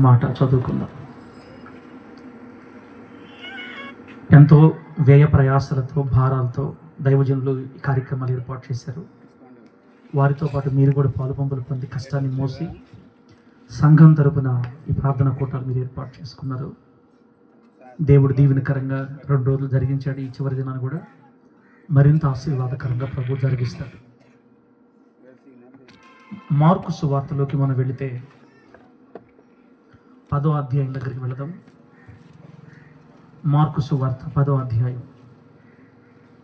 మాట చదువుకుందాం. ఎంతో వ్యయ ప్రయాసలతో భారాలతో దైవజనులు ఈ కార్యక్రమాలు ఏర్పాటు చేశారు. వారితో పాటు మీరు కూడా పాలు పంపులు పొంది కష్టాన్ని మోసి సంఘం తరపున ఈ ప్రార్థన కూటాలు మీరు ఏర్పాటు చేసుకున్నారు. దేవుడు దీవెనకరంగా రెండు రోజులు జరిగించాడు ఈ చివరి దినాన్ని కూడా. మరింత ఆశీర్వాదకరంగా ప్రభు జరిగిస్తాడు. మార్కు సువార్తలోకి మనం వెళితే పదో అధ్యాయం దగ్గరికి వెళదాం. మార్కు సువార్త పదో అధ్యాయం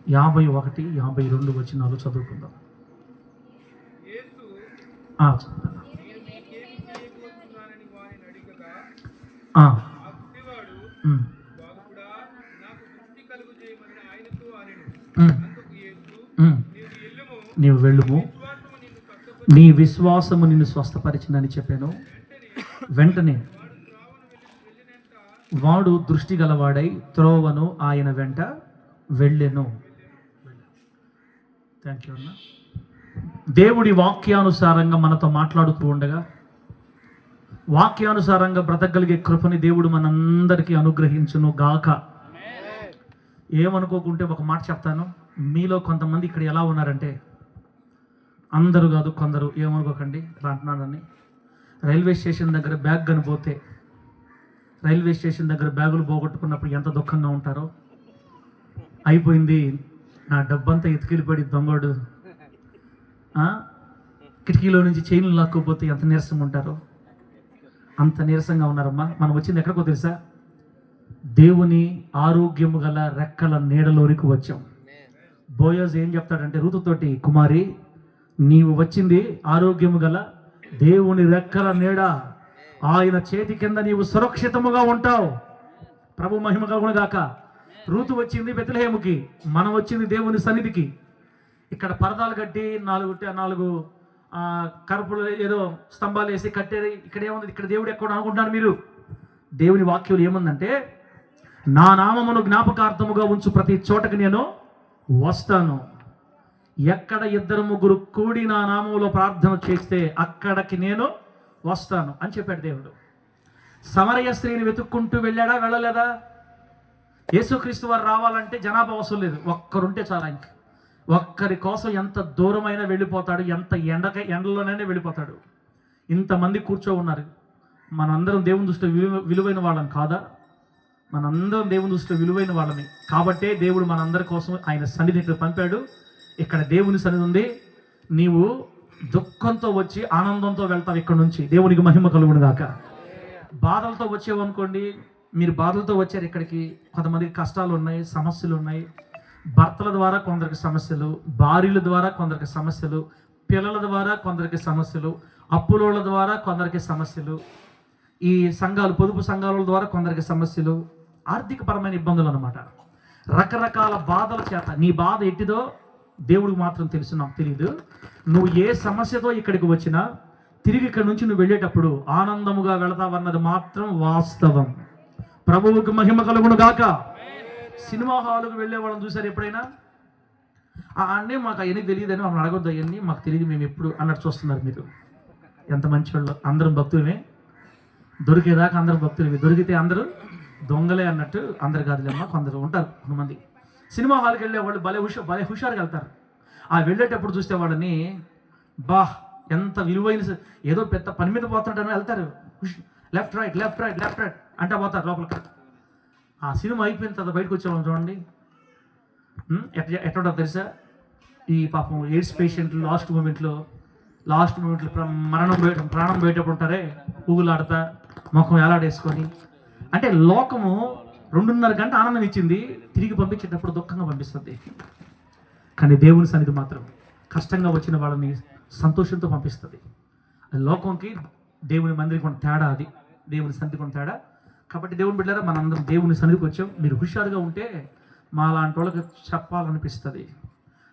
యాభై ఒకటి యాభై రెండు వచ్చినాలు చదువుకుందాం. నీవు వెళ్ళుము. నీ విశ్వాసము నిన్ను స్వస్థపరిచిందని చెప్పాను. వెంటనే వాడు దృష్టి గలవాడై త్రోవను ఆయన వెంట వెళ్ళెను. థ్యాంక్ యూ అన్న. దేవుడి వాక్యానుసారంగా మనతో మాట్లాడుతూ ఉండగా వాక్యానుసారంగా బ్రతకగలిగే కృపని దేవుడు మనందరికీ అనుగ్రహించును గాక. ఏమనుకోకుంటే ఒక మాట చెప్తాను. మీలో కొంతమంది ఇక్కడ ఎలా ఉన్నారంటే అందరూ కాదు కొందరు ఏమనుకోకండి ఇలా అంటున్నానని రైల్వే స్టేషన్ దగ్గర బ్యాగ్ కనిపోతే రైల్వే స్టేషన్ దగ్గర బ్యాగులు పోగొట్టుకున్నప్పుడు ఎంత దుఃఖంగా ఉంటారో. అయిపోయింది. నా డబ్బంతా ఎత్తుకెళ్ళిపడి దొంగోడు. కిటికీలో నుంచి చైన్లు లాక్కోపోతే ఎంత నీరసంగా ఉంటారో. అంత నీరసంగా ఉన్నారమ్మా. మనం వచ్చింది ఎక్కడికో తెలుసా? దేవుని ఆరోగ్యము గల రెక్కల నీడలోనికి వచ్చాం. బోయస్ ఏం చెప్తాడంటే ఋతుతోటి కుమారి నీవు వచ్చింది ఆరోగ్యము గల దేవుని రెక్కల నీడ. ఆయన చేతి కింద నీవు సురక్షితముగా ఉంటావు. ప్రభు మహిమ కలుగునుగాక రూతు వచ్చింది బెతలహేముకి మనం వచ్చింది దేవుని సన్నిధికి. ఇక్కడ పరదాలు కట్టి నాలుగు నాలుగు కరుపులు ఏదో స్తంభాలు వేసి కట్టేది ఇక్కడ ఏముంది ఇక్కడ దేవుడు ఎక్కడ అనుకుంటున్నారు మీరు? దేవుని వాక్యం ఏముందంటే నా నామమును జ్ఞాపకార్థముగా ఉంచు ప్రతి చోటకి నేను వస్తాను. ఎక్కడ ఇద్దరు ముగ్గురు కూడి నా నామంలో ప్రార్థన చేస్తే అక్కడికి నేను వస్తాను అని చెప్పాడు దేవుడు. సమరయ స్త్రీని వెతుక్కుంటూ వెళ్ళాడా వెళ్ళలేదా? యేసుక్రీస్తు వారు రావాలంటే జనాభా అవసరం లేదు. ఒక్కరుంటే చాలా ఇంక ఒక్కరి కోసం ఎంత దూరమైనా వెళ్ళిపోతాడు ఎంత ఎండక ఎండలోనైనా వెళ్ళిపోతాడు. ఇంతమంది కూర్చో ఉన్నారు. మనందరం దేవుని దృష్టిలో విలువ విలువైన వాళ్ళం కాదా? మనందరం దేవుని దృష్టిలో విలువైన వాళ్ళమే. కాబట్టే దేవుడు మనందరి కోసం ఆయన సన్నిధి ఇక్కడ పంపాడు. ఇక్కడ దేవుని సన్నిధి ఉంది. నీవు దుఃఖంతో వచ్చి ఆనందంతో వెళ్తాం ఇక్కడ నుంచి. దేవునికి మహిమ కలుగును గాక. బాధలతో వచ్చేవనుకోండి మీరు బాధలతో వచ్చారు ఇక్కడికి. కొంతమందికి కష్టాలు ఉన్నాయి సమస్యలు ఉన్నాయి. భర్తల ద్వారా కొందరికి సమస్యలు భార్యల ద్వారా కొందరికి సమస్యలు పిల్లల ద్వారా కొందరికి సమస్యలు అప్పులోళ్ళ ద్వారా కొందరికి సమస్యలు ఈ సంఘాలు పొదుపు సంఘాల ద్వారా కొందరికి సమస్యలు ఆర్థికపరమైన ఇబ్బందులు అనమాట రకరకాల బాధల చేత నీ బాధ ఎట్టిదో దేవుడికి మాత్రం తెలుసు నాకు తెలియదు నువ్వు ఏ సమస్యతో ఇక్కడికి వచ్చినా తిరిగి ఇక్కడ నుంచి నువ్వు వెళ్ళేటప్పుడు ఆనందముగా వెళతావన్నది మాత్రం వాస్తవం. ప్రభువుకి మహిమ కలుగును గాక. సినిమా హాల్కు వెళ్ళే వాళ్ళని చూసారు ఎప్పుడైనా? ఆ అన్నీ మాకు అవన్నీ తెలియదని మమ్మల్ని అడగొద్దు అవన్నీ మాకు తెలియదు మేము ఎప్పుడు అన్నట్టు చూస్తున్నారు మీరు. ఎంత మంచి వాళ్ళు అందరం భక్తులమే. దొరికేదాకా అందరం భక్తులమే. దొరికితే అందరూ దొంగలే అన్నట్టు అందరు కాదులేమ్మా కొందరు ఉంటారు కొంతమంది. సినిమా హాల్కి వెళ్ళే వాళ్ళు భలే హుషారు భలే హుషారుగా వెళ్తారు. ఆ వెళ్ళేటప్పుడు చూస్తే వాళ్ళని బా ఎంత విలువైన ఏదో పెద్ద పని మీద పోతుంటారని వెళ్తారు. Left right left right left right అంటే పోతారు లోపలికి. ఆ సినిమా అయిపోయిన తర్వాత బయటకు వచ్చేవాళ్ళం చూడండి. ఎట్లా ఎట్లా తెలుసా? ఈ పాపం ఎయిడ్స్ పేషెంట్లు లాస్ట్ మూమెంట్లో లాస్ట్ మూమెంట్లో ప్ర- మరణం పోయే ప్రాణం పోయేటప్పుడు ఉంటారే ఊగులాడతా ముఖం ఎలాడేసుకొని అంటే లోకము రెండున్నర గంట ఆనందం ఇచ్చింది తిరిగి పంపించేటప్పుడు దుఃఖంగా పంపిస్తుంది. కానీ దేవుని సన్నిధి మాత్రం కష్టంగా వచ్చిన వాళ్ళని సంతోషంతో పంపిస్తుంది. లోకంకి దేవుని మందిరి కొన్ని తేడా అది. దేవుని సన్నిధి కొన్ని తేడా. కాబట్టి దేవుని బిడ్డారా మనందరం దేవుని సన్నిధికి వచ్చాం. మీరు హుషారుగా ఉంటే మా లాంటి వాళ్ళకి చెప్పాలనిపిస్తుంది.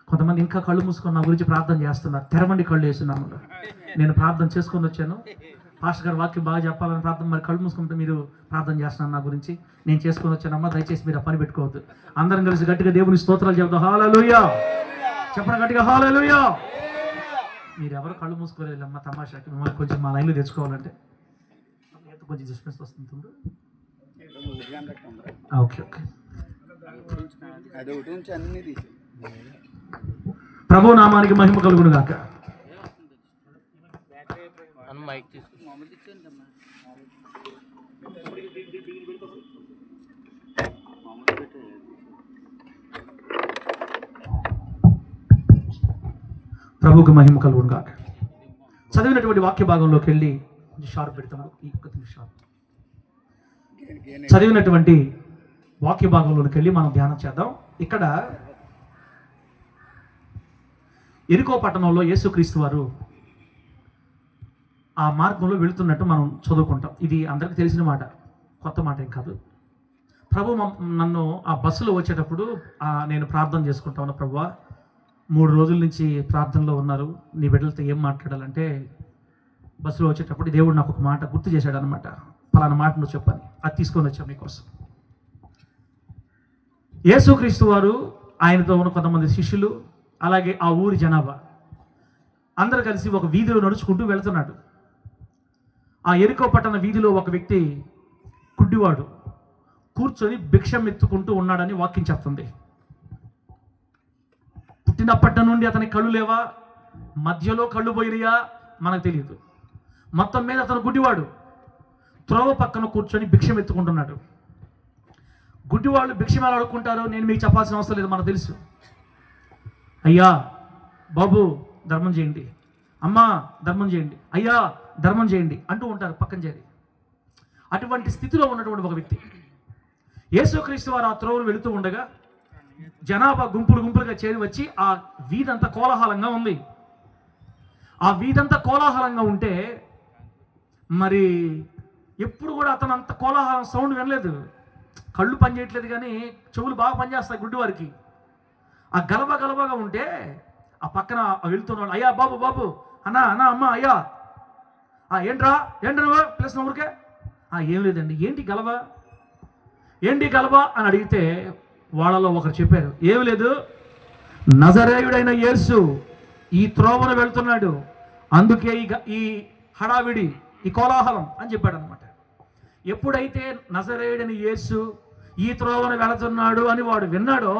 కొంతమంది ఇంకా కళ్ళు మూసుకొని నా గురించి ప్రార్థన చేస్తున్నారు. తెరవండి కళ్ళు వేస్తున్నాము నేను ప్రార్థన చేసుకొని వచ్చాను. పాస్టర్ గారు వాక్యం బాగా చెప్పాలని ప్రార్థన మరి కళ్ళు మూసుకుంటే మీరు ప్రార్థన చేస్తున్నాను నా గురించి. నేను చేసుకుని వచ్చానమ్మా దయచేసి మీరు ఆ పని పెట్టుకోవద్దు. అందరం కలిసి గట్టిగా దేవుని స్తోత్రాలు చెబుతాం హాలలుయా చెప్పడం గట్టిగా హాలలుయా మీరు ఎవరు కళ్ళు మూసుకోలేదమ్మా తమాషాకి. మిమ్మల్ని కొంచెం మా లైన్లో తెచ్చుకోవాలంటే. కొంచెం డిస్టెన్స్ వస్తుంది తమ్ముడు. Okay okay. ప్రభు నామానికి మహిమ కలుగును గాక మామూలు ప్రభుకి మహిమ కలుగును కాక చదివినటువంటి వాక్య భాగంలోకి వెళ్ళి కొంచెం షార్ప్ పెడతాము ఈ షార్ప్. చదివినటువంటి వాక్య భాగంలోకి వెళ్ళి మనం ధ్యానం చేద్దాం. ఇక్కడ ఎరుకో పట్టణంలో యేసుక్రీస్తు వారు ఆ మార్గంలో వెళుతున్నట్టు మనం చదువుకుంటాం. ఇది అందరికీ తెలిసిన మాట కొత్త మాట ఏం కాదు. ప్రభు నన్ను ఆ బస్సులో వచ్చేటప్పుడు నేను ప్రార్థన చేసుకుంటా ఉన్నా ప్రభు. మూడు రోజుల నుంచి ప్రార్థనలో ఉన్నారు. నీ బిడ్డలతో ఏం మాట్లాడాలంటే బస్సులో వచ్చేటప్పుడు దేవుడు నాకు ఒక మాట గుర్తు చేశాడు అనమాట పలానా మాట నువ్వు చెప్పని అది తీసుకొని వచ్చాం మీకోసం యేసుక్రీస్తు వారు ఆయనతో ఉన్న కొంతమంది శిష్యులు అలాగే ఆ ఊరి జనాభా. అందరు కలిసి ఒక వీధిలో నడుచుకుంటూ వెళ్తున్నాడు. ఆ ఎరుకో పట్టణ వీధిలో ఒక వ్యక్తి కుడ్డివాడు కూర్చొని భిక్షం ఎత్తుకుంటూ ఉన్నాడని వాక్యం చెప్తుంది. పుట్టినప్పటి నుండి అతని కళ్ళు లేవా? మధ్యలో కళ్ళు పోయినాయా? మనకు తెలియదు. మొత్తం మీద అతను గుడ్డివాడు. త్రోవ పక్కన కూర్చొని భిక్షం ఎత్తుకుంటున్నాడు. గుడ్డివాళ్ళు భిక్షం ఎలా అడుక్కుంటారో నేను మీకు చెప్పాల్సిన అవసరం లేదు మనకు తెలుసు. అయ్యా బాబు ధర్మం చేయండి. అమ్మా ధర్మం చేయండి. అయ్యా ధర్మం చేయండి అంటూ ఉంటారు పక్కన చేరి. అటువంటి స్థితిలో ఉన్నటువంటి ఒక వ్యక్తి. యేసుక్రీస్తు వారు ఆ త్రోవలు వెళుతూ ఉండగా జనాభా గుంపులు గుంపులుగా చేరి వచ్చి ఆ వీధంతా కోలాహలంగా ఉంది. ఆ వీధంతా కోలాహలంగా ఉంటే మరి ఎప్పుడు కూడా అతను అంత కోలాహలం సౌండ్ వినలేదు. కళ్ళు పనిచేయట్లేదు కానీ చెవులు బాగా పనిచేస్తాయి గుడ్డివారికి ఆ గలబ గలబగా ఉంటే ఆ పక్కన వెళ్తున్నాడు అయ్యా బాబు బాబు అన్నా అన్నా అమ్మ అయ్యా. ఆ ఏంట్రా? ఏంట్రా ప్లస్ పిలుస్తున్న ఊరికే? ఏం లేదండి. ఏంటి గలబ? ఏంటి గలబ? అని అడిగితే వాళ్ళలో ఒకరు చెప్పారు ఏమి లేదు నజరేయుడైన యేసు ఈ త్రోవను వెళ్తున్నాడు అందుకే ఈ ఈ హడావిడి ఈ కోలాహలం అని చెప్పాడు అనమాట ఎప్పుడైతే నజరేయుడని యేసు ఈ త్రోవను వెళుతున్నాడు అని వాడు విన్నాడో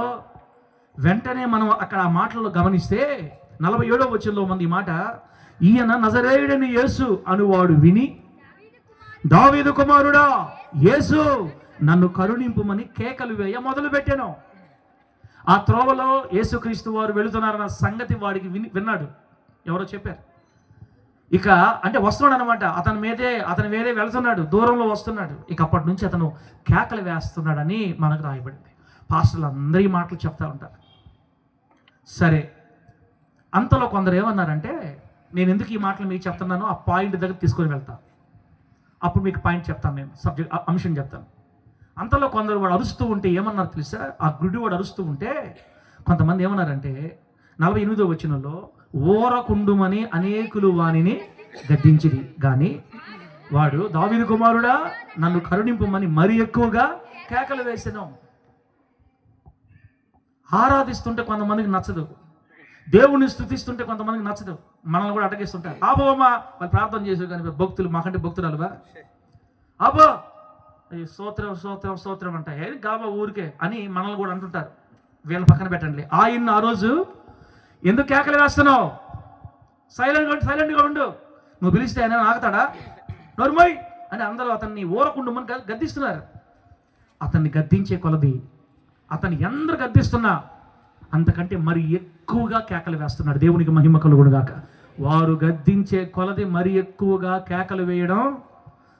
వెంటనే మనం అక్కడ ఆ మాటల్లో గమనిస్తే నలభై ఏడో వచ్చంలో మంది మాట ఈయన నజరేయుడని యేసు అనువాడు విని దావీదు కుమారుడా యేసు నన్ను కరుణింపుమని కేకలు వేయ మొదలు పెట్టాను ఆ త్రోవలో యేసుక్రీస్తు వారు వెళుతున్నారన్న సంగతి వాడికి విని విన్నాడు. ఎవరో చెప్పారు. ఇక అంటే వస్తున్నాడు అనమాట అతని మీదే అతని మీదే వెళ్తున్నాడు. దూరంలో వస్తున్నాడు. ఇక అప్పటి నుంచి అతను కేకలు వేస్తున్నాడని మనకు రాయబడింది. పాస్టర్లు అందరి మాటలు చెప్తా ఉంటారు. సరే అంతలో కొందరు ఏమన్నారంటే నేను ఎందుకు ఈ మాటలు మీకు చెప్తున్నానో ఆ పాయింట్ దగ్గర తీసుకొని వెళ్తాను అప్పుడు మీకు పాయింట్ చెప్తాను నేను సబ్జెక్ట్ అంశం చెప్తాను. అంతలో కొందరు వాడు అరుస్తూ ఉంటే ఏమన్నారు తెలుసా? ఆ గుడి వాడు అరుస్తూ ఉంటే కొంతమంది ఏమన్నారంటే నలభై ఎనిమిదో వచ్చినలో ఓరకుండుమని అనేకులు వాణిని గద్దించిది కానీ వాడు దావిని కుమారుడా నన్ను కరుణింపమని మరి ఎక్కువగా కేకలు వేసినాం. ఆరాధిస్తుంటే కొంతమందికి నచ్చదు. దేవుణ్ణి స్థుతిస్తుంటే కొంతమందికి నచ్చదు. మనల్ని కూడా అటగిస్తుంటారు. ఆబోమా వాళ్ళు ప్రార్థన చేసారు కానీ భక్తులు మాకంటే భక్తులు అలవా అబ్బో ఈ స్తోత్రం స్తోత్రం స్తోత్రం అంట ఏది గాబా ఊరికే అని మనల్ని కూడా అంటుంటారు. వీళ్ళ పక్కన పెట్టండి. ఆయన్ని ఆ రోజు ఎందుకు కేకలు వేస్తున్నావు? సైలెంట్గా ఉండు సైలెంట్గా ఉండు. నువ్వు పిలిస్తే ఆయన ఆగుతాడా? నోర్మోయ్! అని అందరూ అతన్ని ఊరకుండమని గద్దిస్తున్నారు. అతన్ని గద్దించే కొలది అతన్ని ఎందరు గద్దిస్తున్నా అంతకంటే మరి ఎక్కువగా కేకలు వేస్తున్నాడు దేవునికి మహిమ కలుగుడుగాక వారు గద్దించే కొలది మరి ఎక్కువగా కేకలు వేయడం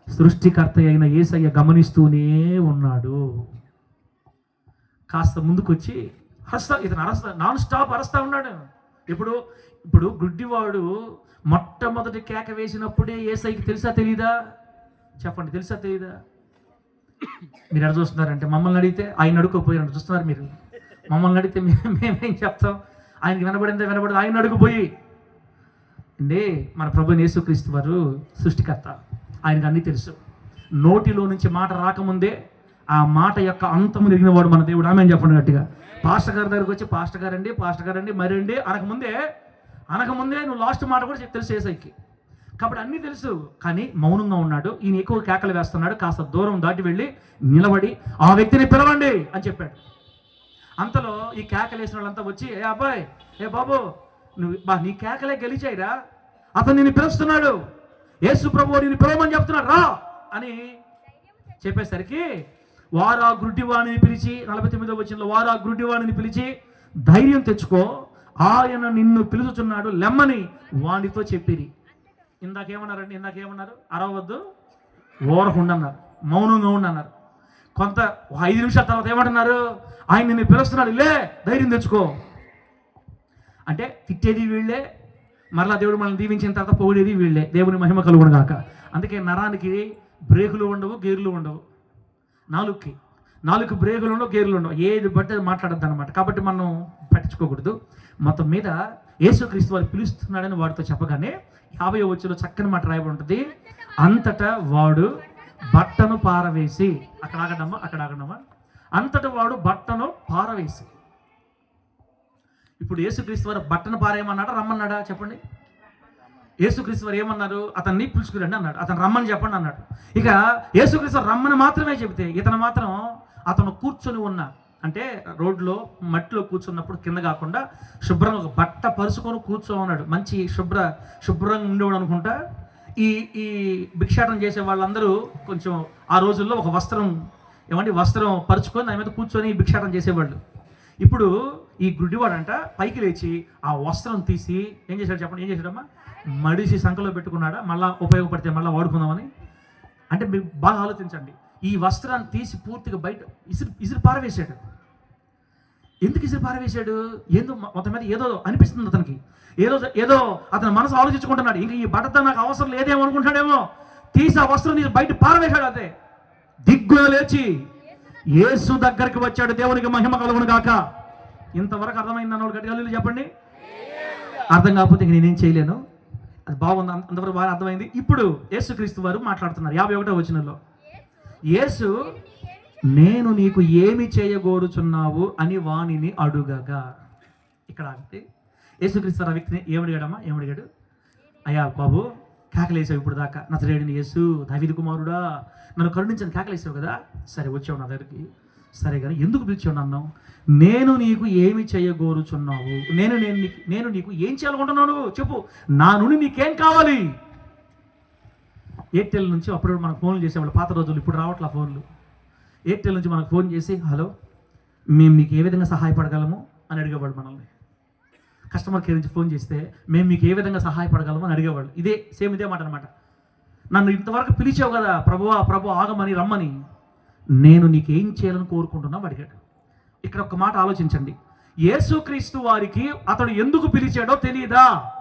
సృష్టికర్త అయిన ఏసయ్య గమనిస్తూనే ఉన్నాడు. కాస్త ముందుకొచ్చి అరస్తా ఇతను అరస్తా నాన్ స్టాప్ అరస్తా ఉన్నాడు. ఇప్పుడు ఇప్పుడు గుడ్డివాడు మొట్టమొదటి కేక వేసినప్పుడే ఏసైకి తెలుసా తెలీదా? చెప్పండి తెలుసా తెలీదా? మీరు ఎలా చూస్తున్నారంటే మమ్మల్ని అడిగితే ఆయన అడుగుపోయినట్టు చూస్తున్నారు మీరు? మమ్మల్ని అడిగితే మేమేం చెప్తాం? ఆయనకి వినబడిందే వినబడదు? ఆయన అడుగుపోయి. అండి మన ప్రభు యేసుక్రీస్తు వారు సృష్టికర్త. ఆయనకు అన్నీ తెలుసు. నోటిలో నుంచి మాట రాకముందే ఆ మాట యొక్క అంతము ఎరిగిన వాడు మన దేవుడు. ఆమె చెప్పండి గట్టిగా. పాస్టర్ గారి దగ్గరికి వచ్చి పాస్టర్ గారండి పాస్టర్ గారండి మరండి. అనకముందే అనకముందే నువ్వు లాస్ట్ మాట కూడా చెప్ తెలుసు ఏసైకి. కాబట్టి అన్నీ తెలుసు. కానీ మౌనంగా ఉన్నాడు. ఈయన ఎక్కువ కేకలు వేస్తున్నాడు. కాస్త దూరం దాటి వెళ్ళి నిలబడి ఆ వ్యక్తిని పిలవండి అని చెప్పాడు. అంతలో ఈ కేకలు వేసిన వాళ్ళంతా వచ్చి ఏ అబ్బాయి ఏ బాబు నువ్వు బా నీ కేకలే గెలిచాయిరా. అతను నిన్ను పిలుస్తున్నాడు. యేసు ప్రభు నేను పిలవమని చెప్తున్నాడు రా! అని చెప్పేసరికి వారా గుడ్డివాణిని పిలిచి నలభై తొమ్మిదో వచ్చిన వారా గుడ్డివాణిని పిలిచి ధైర్యం తెచ్చుకో ఆయన నిన్ను పిలుచుచున్నాడు లెమ్మని వానితో చెప్పిరి. ఇందాకేమన్నారండి? ఇందాకేమన్నారు? అరవద్దు ఓరకుండన్నారు మౌనంగా ఉండన్నారు. కొంత ఐదు నిమిషాల తర్వాత ఏమంటున్నారు? ఆయన నిన్ను పిలుస్తున్నాడు లే ధైర్యం తెచ్చుకో. అంటే తిట్టేది వీళ్ళే మరలా దేవుడు మనల్ని దీవించిన తర్వాత పొగిడేది వీళ్ళే. దేవుని మహిమ కలుగునుగాక అందుకే నరానికి బ్రేకులు ఉండవు గేర్లు ఉండవు. నాలుగుకి. నాలుగు బ్రేకులు ఉండవు గేర్లు ఉండవు. ఏది బట్టి అది మాట్లాడద్దు అనమాట కాబట్టి మనం పట్టించుకోకూడదు. మొత్తం మీద యేసుక్రీస్తు వారు పిలుస్తున్నాడని వాడితో చెప్పగానే యాభై వచ్చులో చక్కని మాట రాయబడి ఉంటుంది. అంతటా వాడు బట్టను పారవేసి అక్కడ ఆగడమ్మా అక్కడ ఆగడమ్మా. అంతటా వాడు బట్టను పారవేసి ఇప్పుడు యేసుక్రీస్తు వారు బట్టను పారేయమన్నాడా? రమ్మన్నాడా? చెప్పండి. యేసుక్రీస్తు వారు ఏమన్నారు? అతన్ని పిలుచుకురండి అన్నాడు. అతను రమ్మని చెప్పండి అన్నాడు. ఇక యేసుక్రీస్తు రమ్మని మాత్రమే చెబితే ఇతను మాత్రం అతను కూర్చొని ఉన్న అంటే రోడ్లో మట్టిలో కూర్చున్నప్పుడు కింద కాకుండా శుభ్రంగా ఒక బట్ట పరుచుకొని కూర్చో ఉన్నాడు మంచి శుభ్ర శుభ్రంగా ఉండేవాడు అనుకుంటా. ఈ ఈ భిక్షాటం చేసే వాళ్ళందరూ కొంచెం ఆ రోజుల్లో ఒక వస్త్రం ఏమంటే వస్త్రం పరుచుకొని దాని మీద కూర్చొని భిక్షాటం చేసేవాళ్ళు. ఇప్పుడు ఈ గుడ్డివాడంట పైకి లేచి ఆ వస్త్రం తీసి ఏం చేశాడు చెప్పండి ఏం చేశాడమ్మా? మడిసి సంఖలో పెట్టుకున్నాడా? మళ్ళా ఉపయోగపడితే మళ్ళీ వాడుకుందామని? అంటే మీరు బాగా ఆలోచించండి. ఈ వస్త్రాన్ని తీసి పూర్తిగా బయట ఇసురు ఇసురు పారవేశాడు. ఎందుకు ఇసురు పారవేశాడు? ఏందో మొత్తం మీద ఏదో అనిపిస్తుంది అతనికి. ఏదో ఏదో అతని మనసు ఆలోచించుకుంటున్నాడు. ఇంకా ఈ బట్టతో నాకు అవసరం లేదేమో అనుకుంటాడేమో తీసి ఆ వస్త్రం తీసి బయట పారవేశాడు అదే. దిగ్గున లేచి యేసు దగ్గరికి వచ్చాడు. దేవునికి మహిమ కలుగును గాక. ఇంతవరకు అర్థమైంది అన్నోడు గట్టిగా చెప్పండి? అర్థం కాకపోతే ఇంక నేనేం చేయలేను. అది బాగుంది అంత- అంతవరకు బాగా అర్థమైంది. ఇప్పుడు యేసుక్రీస్తు వారు మాట్లాడుతున్నారు యాభై ఒకటో వచనంలో. యేసు నేను నీకు ఏమి చేయగోరుచున్నావు అని వాణిని అడుగగా. ఇక్కడ అంటే యేసుక్రీస్తు ఆ వ్యక్తిని ఏమడిగాడమ్మా ఏమడిగాడు అయ్యా బాబు కేకలేసావు ఇప్పుడు దాకా. నతరేడిని యేసు దావిది కుమారుడా నన్ను కరుణించని కేకలేసావు కదా? సరే వచ్చావు నా దగ్గరికి. సరే కానీ ఎందుకు పిలిచాడు నన్ను? నేను నీకు ఏమి చేయగోరుచున్నావు? నేను నేను నీకు నేను నీకు ఏం చేయాలనుకుంటున్నావు నువ్వు చెప్పు. నా నుండి నీకేం కావాలి? ఎయిర్టెల్ నుంచి అప్పుడు మనకు ఫోన్లు చేసేవాళ్ళు. పాత రోజులు ఇప్పుడు రావట్లా ఫోన్లు. ఎయిర్టెల్ నుంచి మనకు ఫోన్ చేసి హలో మేము మీకు ఏ విధంగా సహాయపడగలము? అని అడిగేవాడు మనల్ని. కస్టమర్ కేర్ నుంచి ఫోన్ చేస్తే మేము మీకు ఏ విధంగా సహాయపడగలము? అని అడిగేవాళ్ళు. ఇదే సేమ్ ఇదే మాట అనమాట నన్ను ఇంతవరకు పిలిచావు కదా ప్రభువా ప్రభు ఆగమని రమ్మని. నేను నీకేం చేయాలని కోరుకుంటున్నావు అడిగాడు ఇక్కడ ఒక మాట ఆలోచించండి. యేసుక్రీస్తు వారికి అతడు ఎందుకు పిలిచాడో తెలియదా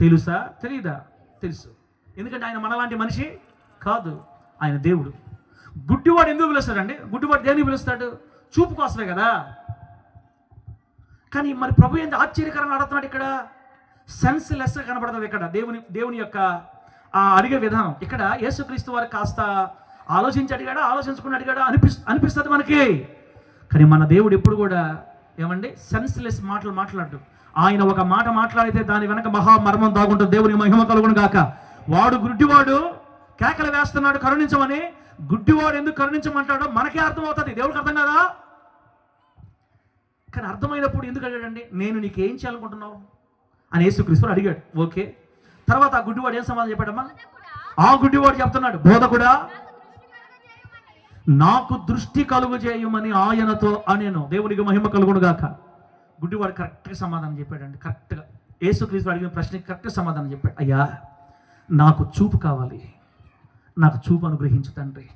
తెలుసా? తెలియదా తెలుసు. ఎందుకంటే ఆయన మనలాంటి మనిషి కాదు. ఆయన దేవుడు. గుడ్డివాడు ఎందుకు పిలుస్తాడండి? గుడ్డివాడు దేనికి పిలుస్తాడు? చూపు కోసమే కదా. కానీ మరి ప్రభు ఎంత ఆశ్చర్యకరంగా అడుగుతున్నాడు ఇక్కడ? సెన్స్ లెస్ కనబడుతుంది ఇక్కడ. దేవుని దేవుని యొక్క ఆ అడిగే విధానం. ఇక్కడ యేసుక్రీస్తు వారు కాస్త ఆలోచించి అడిగాడా ఆలోచించుకుని అడిగాడా అనిపిస్ అనిపిస్తుంది మనకి. కానీ మన దేవుడు ఎప్పుడు కూడా ఏమండి? సెన్స్లెస్ మాటలు మాట్లాడు ఆయన ఒక మాట మాట్లాడితే దాని వెనక మహా మర్మం దాగుంటుంది. దేవునికి మహిమ కలుగును గాక. వాడు గుడ్డివాడు కేకలు వేస్తున్నాడు కరుణించమని. గుడ్డివాడు ఎందుకు కరుణించమంటాడో మనకే అర్థమవుతుంది. దేవుడికి అర్థం కదా? కానీ అర్థమైనప్పుడు ఎందుకు అడిగాడండి? నేను నీకు ఏం చేయాలనుకుంటున్నావు? అని యేసుక్రీస్తు అడిగాడు. ఓకే. తర్వాత ఆ గుడ్డివాడు ఏం సమాధానం చెప్పాడమ్మా? ఆ గుడ్డివాడు చెప్తున్నాడు. బోధకుడా? నాకు దృష్టి కలుగు చేయమని ఆయనతో అనేను. దేవునికి మహిమ కలుగును గాక గుడ్డివాడు కరెక్ట్గా సమాధానం చెప్పాడండి. కరెక్ట్గా. యేసుక్రీస్తు అడిగిన ప్రశ్నకి కరెక్ట్గా సమాధానం చెప్పాడు. అయ్యా నాకు చూపు కావాలి. నాకు చూపు అనుగ్రహించు తండ్రి.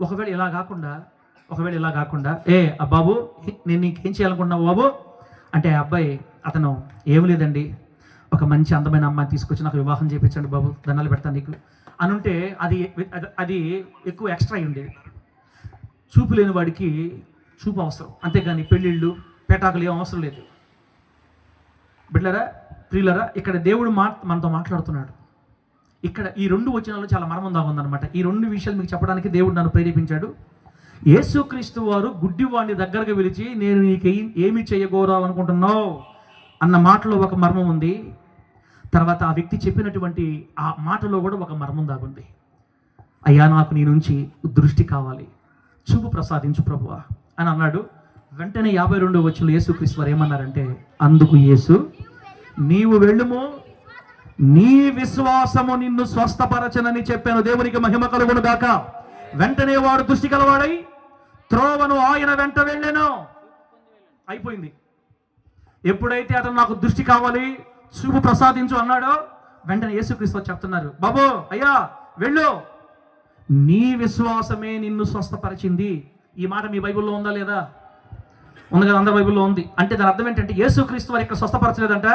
ఒకవేళ ఇలా కాకుండా ఒకవేళ ఇలా కాకుండా ఏ ఆ బాబు నేను నీకేం చేయాలనుకుంటున్నావు బాబు? అంటే ఆ అబ్బాయి అతను ఏమి లేదండి. ఒక మంచి అందమైన అమ్మాయిని తీసుకొచ్చి నాకు వివాహం చేయించండి బాబు. దండాలు పెడతాను నీకు. అని ఉంటే అది అది- ఎక్కువ ఎక్స్ట్రా అయి ఉండేది. చూపు లేని వాడికి చూపు అవసరం. అంతేగాని పెళ్ళిళ్ళు పేటాకులు ఏం అవసరం లేదు. బిడ్లరా ప్రియులరా ఇక్కడ దేవుడు మా మనతో మాట్లాడుతున్నాడు. ఇక్కడ ఈ రెండు వచనాలు చాలా మర్మం దాగుందనమాట ఈ రెండు విషయాలు మీకు చెప్పడానికి దేవుడు నన్ను ప్రేరేపించాడు. యేసుక్రీస్తు వారు గుడ్డివాడిని దగ్గరకు పిలిచి నేను నీకు ఏమి చేయగోరావు అనుకుంటున్నావు అన్న మాటలో ఒక మర్మం ఉంది. తర్వాత ఆ వ్యక్తి చెప్పినటువంటి ఆ మాటలో కూడా ఒక మర్మం దాగుంది అయ్యా నాకు నీ నుంచి దృష్టి కావాలి. చూపు ప్రసాదించు ప్రభువ. అని అన్నాడు. వెంటనే యాభై రెండో వచ్చిన యేసుక్రీస్తు వారు ఏమన్నారంటే అందుకు యేసు నీవు వెళ్ళుము. నీ విశ్వాసము నిన్ను స్వస్థపరచనని చెప్పాను. దేవునికి మహిమ కలుగును గాక. వెంటనే వాడు దృష్టి కలవాడై త్రోవను ఆయన వెంట వెళ్ళాను. అయిపోయింది. ఎప్పుడైతే అతను నాకు దృష్టి కావాలి చూపు ప్రసాదించు అన్నాడో. వెంటనే యేసుక్రీస్తు చెప్తున్నారు బాబు అయ్యా వెళ్ళు. నీ విశ్వాసమే నిన్ను స్వస్థపరిచింది. ఈ మాట మీ బైబిల్లో ఉందా లేదా? ఉంది కదా అందరి బైబిల్లో ఉంది. అంటే దాని అర్థం ఏంటంటే యేసుక్రీస్తు వారు ఇక్కడ స్వస్థపరచలేదంట.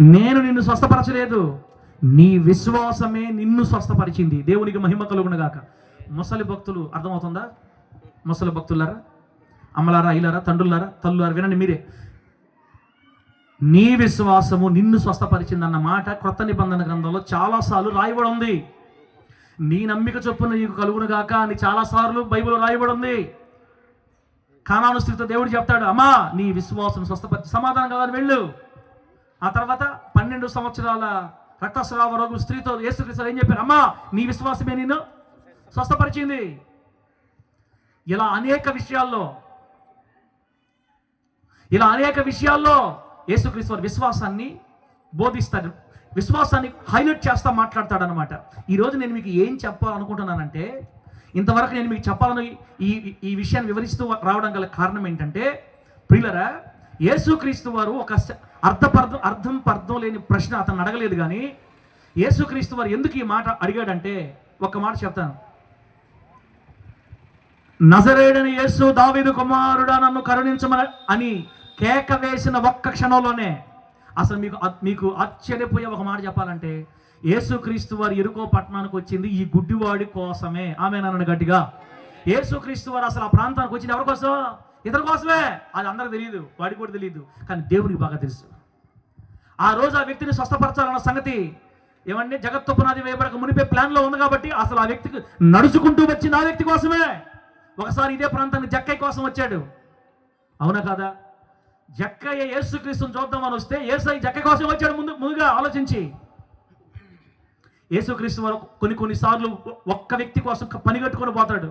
నేను నిన్ను స్వస్థపరచలేదు. నీ విశ్వాసమే నిన్ను స్వస్థపరిచింది. దేవునికి మహిమ కలుగునగాక ముసలి భక్తులు అర్థమవుతుందా? ముసలి భక్తులారా? అమ్మలారా అయ్యలారా తండ్రులారా? తల్లులారా వినండి మీరే. నీ విశ్వాసము నిన్ను స్వస్థపరిచిందన్న మాట క్రొత్త నిబంధన గ్రంథంలో చాలాసార్లు రాయబడి ఉంది నీ నమ్మిక చొప్పున నీకు కలుగునుగాక అని చాలాసార్లు బైబిల్ రాయబడి ఉంది కానాను స్త్రీతో దేవుడు చెప్తాడు అమ్మా నీ విశ్వాసం స్వస్థపరిచి సమాధానం కాదని వెళ్ళు. ఆ తర్వాత పన్నెండు సంవత్సరాల రక్తస్రావ రోగం స్త్రీతో యేసుక్రీస్తు ఏం చెప్పారు? అమ్మా నీ విశ్వాసమే నేను స్వస్థపరిచింది. ఇలా అనేక విషయాల్లో ఇలా అనేక విషయాల్లో యేసుక్రీస్తు వారి విశ్వాసాన్ని బోధిస్తారు విశ్వాసాన్ని హైలైట్ చేస్తా మాట్లాడతాడనమాట ఈరోజు నేను మీకు ఏం చెప్పాలనుకుంటున్నానంటే ఇంతవరకు నేను మీకు చెప్పాలని ఈ ఈ విషయాన్ని వివరిస్తూ రావడం గల కారణం ఏంటంటే ప్రియులరా యేసుక్రీస్తు వారు ఒక స- అర్థపర్థం అర్థం పర్థం లేని ప్రశ్న అతను అడగలేదు కానీ యేసుక్రీస్తు వారు ఎందుకు ఈ మాట అడిగాడంటే ఒక మాట చెప్తాను. నజరేడని యేసు దావీదు కుమారుడా నన్ను కరుణించమని అని కేక వేసిన ఒక్క క్షణంలోనే అసలు మీకు మీకు ఆశ్చర్యపోయే ఒక మాట చెప్పాలంటే యేసుక్రీస్తు వారు ఎరుకో పట్టణానికి వచ్చింది ఈ గుడ్డివాడి కోసమే. ఆమె నన్ను గట్టిగా. యేసుక్రీస్తు వారు అసలు ఆ ప్రాంతానికి వచ్చింది ఎవరి కోసం కోసమే. అది అందరికి తెలియదు వాడికి కూడా తెలియదు కానీ దేవునికి బాగా తెలుసు. ఆ రోజు ఆ వ్యక్తిని స్వస్థపరచాలన్న సంగతి ఏమంటే జగత్తు పునాది వేయబడక మునిపే ప్లాన్లో ఉంది కాబట్టి అసలు ఆ వ్యక్తికి నడుచుకుంటూ వచ్చింది ఆ వ్యక్తి కోసమే. ఒకసారి ఇదే ప్రాంతానికి జక్కయ్య కోసం వచ్చాడు. అవునా కాదా? జక్కయ్య యేసుక్రీస్తుని చూద్దామని వస్తే ఏసై జక్క కోసం వచ్చాడు ముందు ముందుగా ఆలోచించి. యేసుక్రీస్తు వారు కొన్ని కొన్నిసార్లు ఒక్క వ్యక్తి కోసం పనిగట్టుకొని పోతాడు.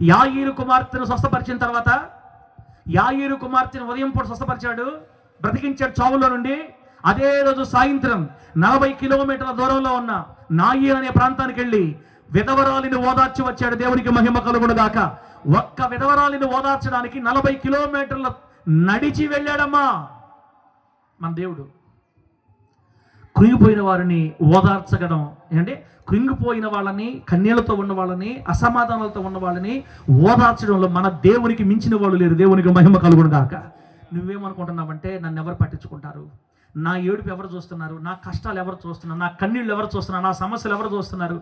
యాయిరు కుమార్తెను స్వస్థపరిచిన తర్వాత యాయిరు కుమార్తెను ఉదయం పూట స్వస్థపరిచాడు బ్రతికించాడు చావులో నుండి. అదే రోజు సాయంత్రం నలభై కిలోమీటర్ల దూరంలో ఉన్న నాయీర్ అనే ప్రాంతానికి వెళ్ళి విధవరాలిని ఓదార్చి వచ్చాడు దేవునికి మహిమ కలుగుడు గాక ఒక్క విధవరాలిని ఓదార్చడానికి నలభై కిలోమీటర్ల నడిచి వెళ్ళాడమ్మా మన దేవుడు. కృంగిపోయిన వారిని ఓదార్చగడం ఏంటంటే కృంగిపోయిన వాళ్ళని కన్నీళ్ళతో ఉన్న వాళ్ళని అసమాధానాలతో ఉన్న వాళ్ళని ఓదార్చడంలో మన దేవునికి మించిన వాళ్ళు లేరు. దేవునికి మహిమ కలుగును గాక. నువ్వేమనుకుంటున్నావంటే నన్ను ఎవరు పట్టించుకుంటారు? నా ఏడుపు ఎవరు చూస్తున్నారు? నా కష్టాలు ఎవరు చూస్తున్నారు? నా కన్నీళ్ళు ఎవరు చూస్తున్నారు? నా సమస్యలు ఎవరు చూస్తున్నారు?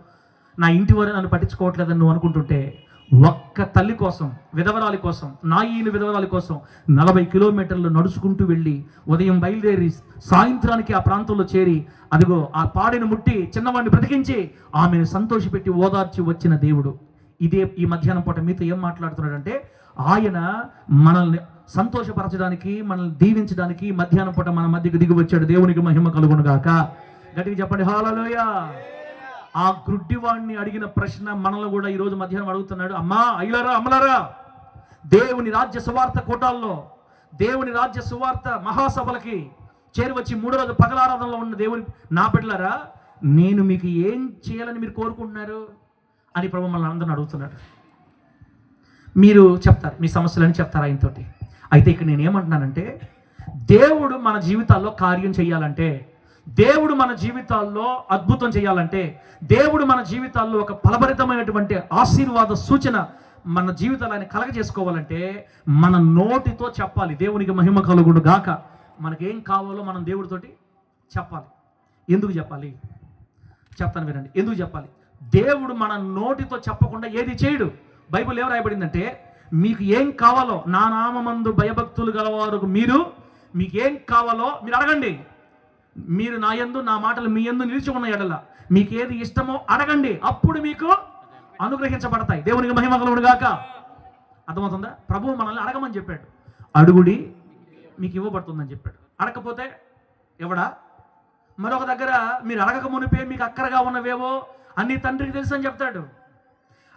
నా ఇంటి వారు నన్ను పట్టించుకోవట్లేదని నువ్వు అనుకుంటుంటే ఒక్క తల్లి కోసం విధవరాలి కోసం నా ఈయన విధవరాలి కోసం నలభై కిలోమీటర్లు నడుచుకుంటూ వెళ్ళి ఉదయం బయలుదేరి సాయంత్రానికి ఆ ప్రాంతంలో చేరి అదిగో ఆ పాడిని ముట్టి చిన్నవాడిని బ్రతికించి ఆమెను సంతోషపెట్టి ఓదార్చి వచ్చిన దేవుడు. ఇదే ఈ మధ్యాహ్నం పూట మీతో ఏం మాట్లాడుతున్నాడంటే ఆయన మనల్ని సంతోషపరచడానికి మనల్ని దీవించడానికి మధ్యాహ్నం పూట మన మధ్యకి దిగి వచ్చాడు. దేవునికి మహిమ కలుగును గాక. గట్టిగా చెప్పండి హాలలోయ ఆ గ్రుడ్డివాడిని అడిగిన ప్రశ్న మనల్ని కూడా ఈరోజు మధ్యాహ్నం అడుగుతున్నాడు. అమ్మా అయ్యలారా అమ్మలారా దేవుని రాజ్య సువార్త కూటాల్లో దేవుని రాజ్య సువార్త మహాసభలకి చేరువచ్చి మూడో రోజు పగలారాధనలో ఉన్న దేవుని నా బిడ్డలారా నేను మీకు ఏం చేయాలని మీరు కోరుకుంటున్నారు అని ప్రభు మనల్ని అందరిని అడుగుతున్నాడు. మీరు చెప్తారు మీ సమస్యలని చెప్తారు ఆయనతోటి అయితే ఇక్కడ నేను ఏమంటున్నానంటే దేవుడు మన జీవితాల్లో కార్యం చేయాలంటే దేవుడు మన జీవితాల్లో అద్భుతం చేయాలంటే దేవుడు మన జీవితాల్లో ఒక ఫలభరితమైనటువంటి ఆశీర్వాద సూచన మన జీవితాలు ఆయన కలగజేసుకోవాలంటే మన నోటితో చెప్పాలి. దేవునికి మహిమ కలుగుడు గాక. మనకేం కావాలో మనం దేవుడితోటి చెప్పాలి. ఎందుకు చెప్పాలి? చెప్తాను వినండి. ఎందుకు చెప్పాలి? దేవుడు మన నోటితో చెప్పకుండా ఏది చేయడు. బైబిల్ ఏం రాయబడిందంటే మీకు ఏం కావాలో నా నామందు భయభక్తులు గలవారు మీరు మీకు ఏం కావాలో మీరు అడగండి. మీరు నా యందు నా మాటలు మీ యందు నిలిచి ఉన్న ఎడల మీకు ఏది ఇష్టమో అడగండి. అప్పుడు మీకు అనుగ్రహించబడతాయి. దేవునికి మహిమగలుడు గాక. అర్థమవుతుందా? ప్రభువు మనల్ని అడగమని చెప్పాడు. అడుగుడి మీకు ఇవ్వబడుతుందని చెప్పాడు. అడగకపోతే ఎవడా? మరొక దగ్గర మీరు అడగక మునిపే మీకు అక్కరగా ఉన్నవేవో అన్ని తండ్రికి తెలుసు అని చెప్తాడు.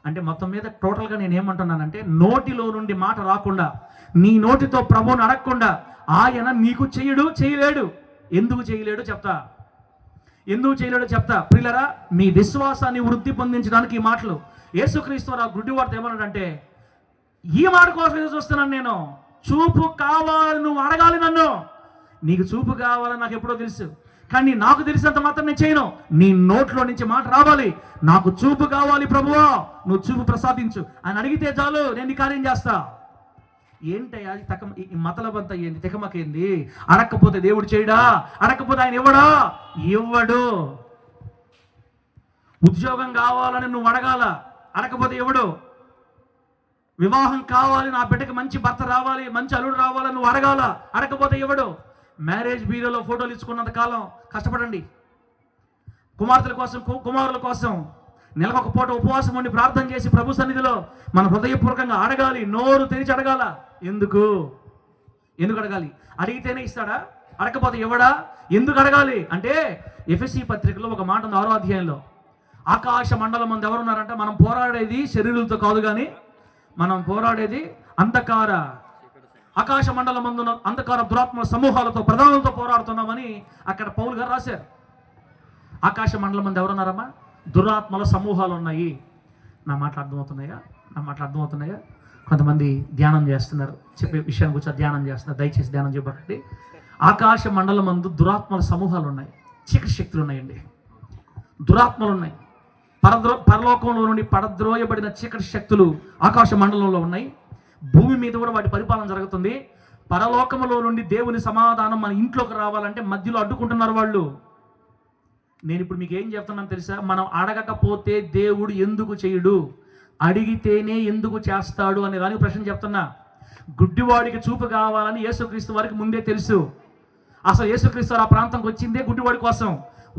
అంటే మొత్తం మీద టోటల్గా నేను ఏమంటున్నానంటే నోటిలో నుండి మాట రాకుండా నీ నోటితో ప్రభువుని అడగకుండా ఆయన నీకు చేయడు చేయలేడు. ఎందుకు చేయలేడు చెప్తా. ఎందుకు చేయలేడో చెప్తా. ప్రిల్లరా మీ విశ్వాసాన్ని వృద్ధి పొందించడానికి ఈ మాటలు. యేసుక్రీస్తు ఆ గుడ్డి వార్త ఏమన్నాడంటే ఈ మాట కోసం చూస్తున్నాను నేను. చూపు కావాలి నువ్వు అడగాలి నన్ను. నీకు చూపు కావాలని నాకు ఎప్పుడో తెలుసు. కానీ నాకు తెలిసినంత మాత్రం నేను చేయను. నీ నోట్లో నుంచి మాట రావాలి. నాకు చూపు కావాలి ప్రభువా. నువ్వు చూపు ప్రసాదించు. అని అడిగితే చాలు నేను కార్యం చేస్తా. ఏంటయ్యా? అది తక ఈ మతలబంత ఏంది? తికమకేంది అడక్కపోతే దేవుడు చేయడా? అడక్కపోతే ఆయన ఇవ్వడా? ఇవ్వడు. ఉద్యోగం కావాలని నువ్వు అడగాల. అడగకపోతే ఇవ్వడు వివాహం కావాలి నా బిడ్డకి మంచి భర్త రావాలి మంచి అల్లుడు రావాలని నువ్వు అడగాల. అడగకపోతే ఇవ్వడు మ్యారేజ్ బీరోలో ఫోటోలు ఇచ్చుకున్నంత కాలం కష్టపడండి. కుమార్తెల కోసం కుమారుల కోసం నెలకొక పూట ఉపవాసం ఉండి ప్రార్థన చేసి ప్రభు సన్నిధిలో మన హృదయపూర్వకంగా అడగాలి నోరు తెరిచి అడగాల? ఎందుకు? ఎందుకు అడగాలి? అడిగితేనే ఇస్తాడా? అడగకపోతే ఇవ్వడా ఎందుకు అడగాలి? అంటే ఎఫ్ఎస్సి పత్రికలో ఒక మాట ఉంది ఆరో అధ్యాయంలో. ఆకాశ మండలం మంది ఎవరున్నారంటే? మనం పోరాడేది శరీరులతో కాదు కానీ మనం పోరాడేది అంధకార. ఆకాశ మండలం మందున అంధకార దురాత్మ సమూహాలతో ప్రధానులతో పోరాడుతున్నామని అక్కడ పౌల్ గారు రాశారు. ఆకాశ మండలం మంది ఎవరున్నారమ్మా? దురాత్మల సమూహాలు ఉన్నాయి నా మాటలు అర్థమవుతున్నాయా? నా మాటలు అర్థమవుతున్నాయా? కొంతమంది ధ్యానం చేస్తున్నారు. చెప్పే విషయాన్ని గురించి ధ్యానం చేస్తున్నారు. దయచేసి ధ్యానం చేయబడండి. ఆకాశ మండలం అందు దురాత్మల సమూహాలు ఉన్నాయి చీకటి శక్తులు ఉన్నాయండి దురాత్మలు ఉన్నాయి పరద్రో పరలోకంలో నుండి పడద్రోయబడిన చీకటి శక్తులు ఆకాశ మండలంలో ఉన్నాయి. భూమి మీద కూడా వాటి పరిపాలన జరుగుతుంది. పరలోకములో నుండి దేవుని సమాధానం మన ఇంట్లోకి రావాలంటే మధ్యలో అడ్డుకుంటున్నారు వాళ్ళు. నేను ఇప్పుడు మీకు ఏం చెప్తున్నాను తెలుసా? మనం అడగకపోతే దేవుడు ఎందుకు చేయడు అడిగితేనే ఎందుకు చేస్తాడు అనే దానికి ప్రశ్న చెప్తున్నా. గుడ్డివాడికి చూపు కావాలని యేసుక్రీస్తు వారికి ముందే తెలుసు. అసలు యేసుక్రీస్తు ఆ ప్రాంతంకి వచ్చిందే గుడ్డివాడి కోసం.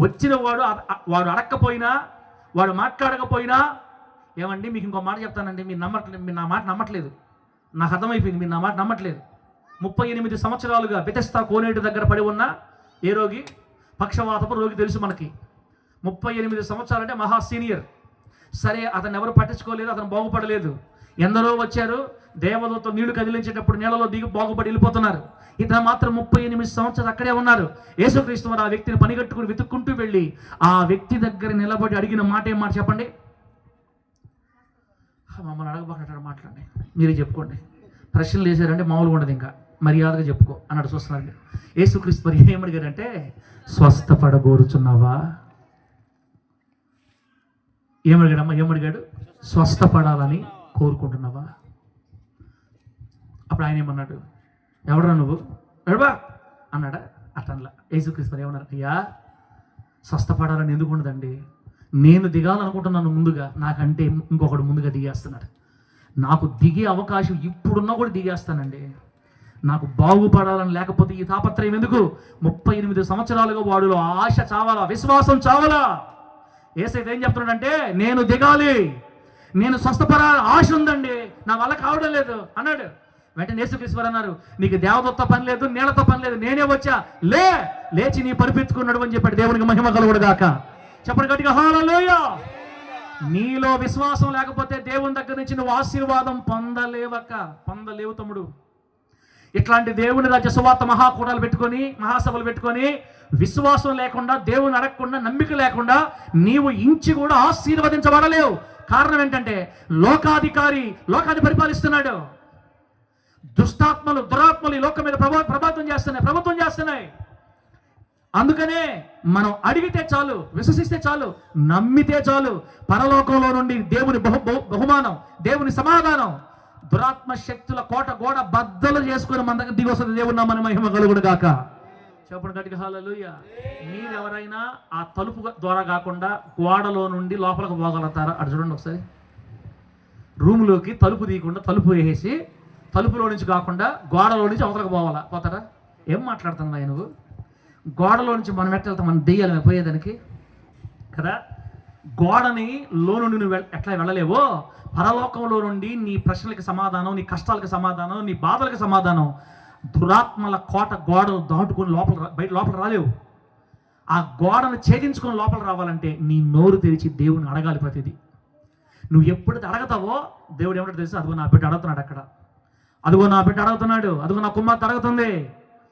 వచ్చిన వాడు వాడు అడగకపోయినా వాడు మాట్లాడకపోయినా ఏమండి మీకు ఇంకో మాట చెప్తానండి మీరు నమ్మట్లేదు మీరు నా మాట నమ్మట్లేదు. నాకు అర్థమైపోయింది మీరు నా మాట నమ్మట్లేదు. ముప్పై ఎనిమిది సంవత్సరాలుగా బెతెస్తా కోనేటి దగ్గర పడి ఉన్న ఏ రోగి? పక్షవాతపు రోగి తెలుసు మనకి. ముప్పై ఎనిమిది సంవత్సరాలు అంటే మహా సీనియర్. సరే అతను ఎవరు పట్టించుకోలేదు అతను బాగుపడలేదు. ఎందరో వచ్చారు దేవదూత నీళ్ళు కదిలించేటప్పుడు నీళ్ళలో దిగి బాగుపడి వెళ్ళిపోతున్నారు. ఇతను మాత్రం ముప్పై ఎనిమిది సంవత్సరాలు అక్కడే ఉన్నారు. యేసుక్రీస్తు వారు ఆ వ్యక్తిని పనిగట్టుకుని వెతుక్కుంటూ వెళ్ళి ఆ వ్యక్తి దగ్గర నిలబడి అడిగిన మాట ఏం మాట చెప్పండి? మమ్మల్ని అడగబోతున్నట్టు మాట్లాడండి. మీరే చెప్పుకోండి. ప్రశ్నలు వేశారంటే మామూలుగా ఉండదు ఇంకా. మర్యాదగా చెప్పుకో అన్నాడు చూస్తున్నారండి యేసుక్రీస్తు మరి ఏమడిగారంటే స్వస్థపడగోరుచున్నావా? ఏమడిగాడమ్మా? ఏమడిగాడు? స్వస్థపడాలని కోరుకుంటున్నావా? అప్పుడు ఆయన ఏమన్నాడు? ఎవడరా నువ్వు? ఎడబా అన్నాడా అట్లా యేసుక్రీస్తు మరి ఏమన్నారు? అయ్యా స్వస్థపడాలని ఎందుకు ఉండదండి? నేను దిగాలనుకుంటున్నాను ముందుగా. నాకంటే ఇంకొకడు ముందుగా దిగేస్తున్నాడు. నాకు దిగే అవకాశం ఇప్పుడున్నా కూడా దిగేస్తానండి. నాకు బాగుపడాలని లేకపోతే ఈ తాపత్రయం ఎందుకు? ముప్పై ఎనిమిది సంవత్సరాలుగా వాడులో ఆశ చావాలా? విశ్వాసం చావాలా? ఏసైతే ఏం చెప్తున్నాడంటే నేను దిగాలి. నేను స్వస్థపడాలి ఆశ ఉందండి. నా వల్ల కావడం లేదు. అన్నాడు. వెంటనే యేసుక్రీశ్వర్ అన్నారు నీకు దేవదత్త పని లేదు నీళ్ళతో పని లేదు నేనే వచ్చా. లే లేచి నీ పరిపెత్తుకున్నాడు అని చెప్పాడు. దేవునికి మహిమ కలుగుడు గాక. చెప్పండి గట్టిగా హాలలోయ నీలో విశ్వాసం లేకపోతే దేవుని దగ్గర నుంచి నువ్వు ఆశీర్వాదం పొందలేవక్క. పొందలేవు తమ్ముడు. ఇట్లాంటి దేవుని రాజ్య సువార్త మహాకూడాలు పెట్టుకొని మహాసభలు పెట్టుకొని విశ్వాసం లేకుండా దేవుని అడగకుండా నమ్మిక లేకుండా నీవు ఇంచి కూడా ఆశీర్వదించబడలేవు. కారణం ఏంటంటే లోకాధికారి లోకాన్ని పరిపాలిస్తున్నాడు. దుష్టాత్మలు దురాత్మలు ఈ లోకం మీద ప్రభా ప్రభావితం చేస్తున్నాయి ప్రభుత్వం చేస్తున్నాయి. అందుకనే మనం అడిగితే చాలు విశ్వసిస్తే చాలు నమ్మితే చాలు పరలోకంలో నుండి దేవుని బహు బహుమానం దేవుని సమాధానం దురాత్మ శక్తుల కోట గోడ బద్దలు చేసుకుని మన దగ్గర దిగి వస్తుంది దేవుని మహిమ కలుగుడు గాక. చెప్పండి గట్టిగా హాలూయ మీరెవరైనా ఆ తలుపు ద్వారా కాకుండా గోడలో నుండి లోపలికి పోగలుగుతారా? అటు చూడండి ఒకసారి. రూములోకి తలుపు తీయకుండా తలుపు వేసేసి తలుపులో నుంచి కాకుండా గోడలో నుంచి అవతలకు పోవాలా? పోతారా? ఏం మాట్లాడుతున్నాయి నువ్వు? గోడలో నుంచి మనం ఎట్లా వెళ్తాం మనం దెయ్యాలు పోయేదానికి. కదా? గోడని లో నుండి నువ్వు ఎట్లా వెళ్ళలేవో? పరలోకంలో నుండి నీ ప్రశ్నలకు సమాధానం నీ కష్టాలకు సమాధానం నీ బాధలకు సమాధానం దురాత్మల కోట గోడను దాటుకొని లోపల బయట లోపల రాలేవు. ఆ గోడను ఛేదించుకొని లోపల రావాలంటే నీ నోరు తెరిచి దేవుని అడగాలి ప్రతిదీ. నువ్వు ఎప్పుడైతే అడగతావో దేవుడు ఏమంటే తెలుసు? అదిగో నా బిడ్డ అడుగుతున్నాడు అక్కడ. అదిగో నా బిడ్డ అడుగుతున్నాడు. అదిగో నా కుమార్తె అడుగుతుంది.